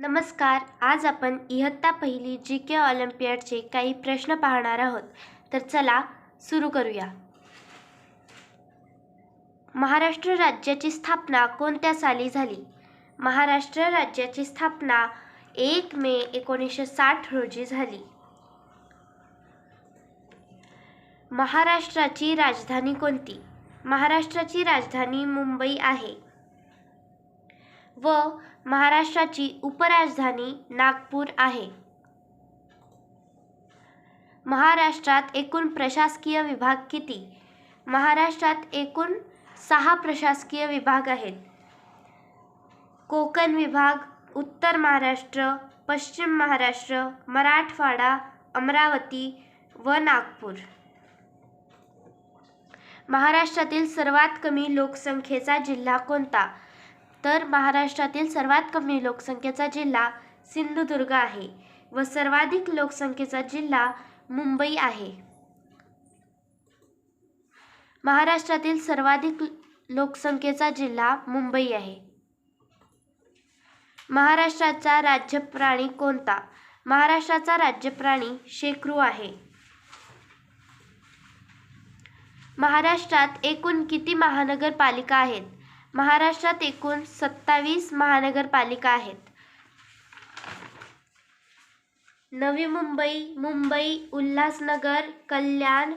नमस्कार आज आपण इयत्ता पहिली जी के ऑलिम्पियाडचे काही प्रश्न पाहणार आहोत. तर चला सुरू करूया. महाराष्ट्र राज्याची स्थापना कोणत्या साली झाली? महाराष्ट्र राज्याची स्थापना एक मे एकोणीसशे साठ रोजी झाली. महाराष्ट्राची राजधानी कोणती? महाराष्ट्राची राजधानी मुंबई आहे. व महाराष्ट्राची उपराजधानी नागपूर आहे. महाराष्ट्रात एकूण प्रशासकीय विभाग किती? महाराष्ट्रात एकूण सहा प्रशासकीय विभाग आहेत. कोकण विभाग उत्तर महाराष्ट्र पश्चिम महाराष्ट्र मराठवाडा अमरावती व नागपूर. महाराष्ट्रातील सर्वात कमी लोकसंख्येचा जिल्हा कोणता? तर महाराष्ट्रातील सर्वात कमी लोकसंख्येचा जिल्हा सिंधुदुर्ग आहे व सर्वाधिक लोकसंख्येचा जिल्हा मुंबई आहे. महाराष्ट्रातील सर्वाधिक लोकसंख्येचा जिल्हा मुंबई आहे. महाराष्ट्राचा राज्य प्राणी कोणता? महाराष्ट्राचा राज्य प्राणी शेकरू आहे. महाराष्ट्रात एकूण किती महानगरपालिका आहेत? महाराष्ट्रात एकूण सत्तावीस महानगरपालिका आहेत. नवी मुंबई मुंबई उल्हासनगर कल्याण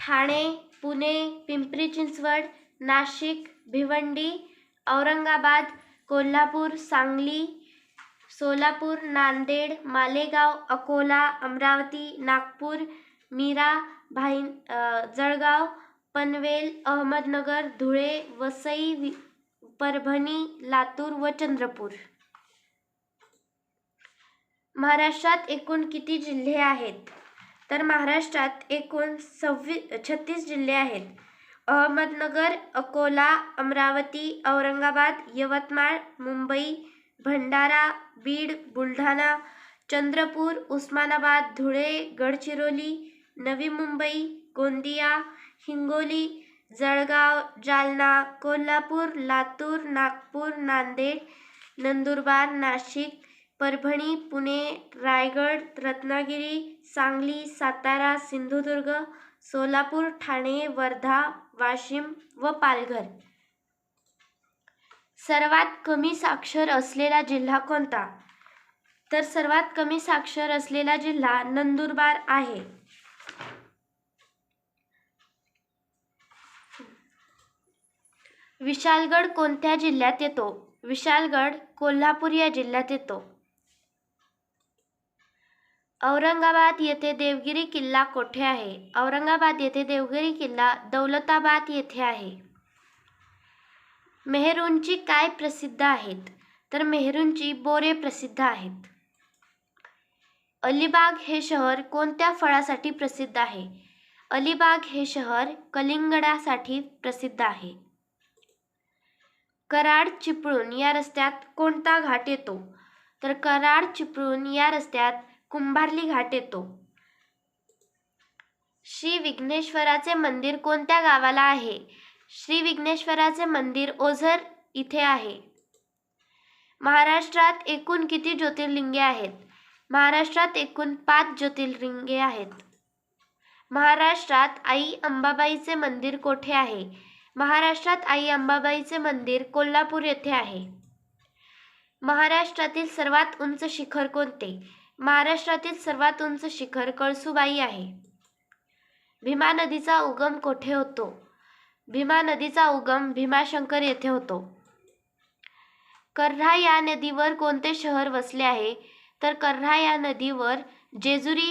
ठाणे पुणे पिंपरी चिंचवड नाशिक भिवंडी औरंगाबाद कोल्हापूर सांगली सोलापूर नांदेड मालेगाव अकोला अमरावती नागपूर मीरा भाई जळगाव पनवेल अहमदनगर धुळे वसई परभणी लातूर व चंद्रपूर. महाराष्ट्रात एकूण किती जिल्हे आहेत? तर महाराष्ट्रात एकूण सव्वीस छत्तीस जिल्हे आहेत. अहमदनगर अकोला अमरावती औरंगाबाद यवतमाळ मुंबई भंडारा बीड बुलढाणा चंद्रपूर उस्मानाबाद धुळे गडचिरोली नवी मुंबई गोंदिया हिंगोली जळगाव जालना कोल्हापूर लातूर नागपूर नांदेड नंदुरबार नाशिक परभणी पुणे रायगड रत्नागिरी सांगली सातारा सिंधुदुर्ग सोलापूर ठाणे वर्धा वाशिम व पालघर. सर्वात कमी साक्षर असलेला जिल्हा कोणता? तर सर्वात कमी साक्षर असलेला जिल्हा नंदुरबार आहे. विशालगड कोणत्या जिल्ह्यात येतो? विशालगड कोल्हापूर या जिल्ह्यात येतो. औरंगाबाद येथे देवगिरी किल्ला कोठे आहे? औरंगाबाद येथे देवगिरी किल्ला दौलताबाद येथे आहे. मेहरूंची काय प्रसिद्ध आहेत? तर मेहरूंची बोरे प्रसिद्ध आहेत. अलिबाग हे शहर कोणत्या फळासाठी प्रसिद्ध आहे? अलिबाग हे शहर कलिंगडासाठी प्रसिद्ध आहे. कराड चिपळूण या रस्त्यात कोणता घाट येतो? तर कराड चिपळूण या रस्त्यात कुंभारली घाट येतो. श्री विघ्नेश्वराचे मंदिर कोणत्या गावाला आहे? श्री विघ्नेश्वराचे मंदिर ओझर इथे आहे. महाराष्ट्रात एकूण किती ज्योतिर्लिंगे आहेत? महाराष्ट्रात एकूण पाच ज्योतिर्लिंगे आहेत. महाराष्ट्रात आई अंबाबाईचे मंदिर कोठे आहे? महाराष्ट्रात आई अंबाबाईचे मंदिर कोल्हापूर येथे आहे. महाराष्ट्रातील सर्वात उंच शिखर कोणते? महाराष्ट्रातील सर्वात उंच शिखर कळसुबाई आहे. भीमा नदीचा उगम कोठे होतो? भीमा नदीचा उगम भीमाशंकर येथे होतो. कर्हा या नदीवर कोणते शहर वसले आहे? तर कर्हा या नदीवर जेजुरी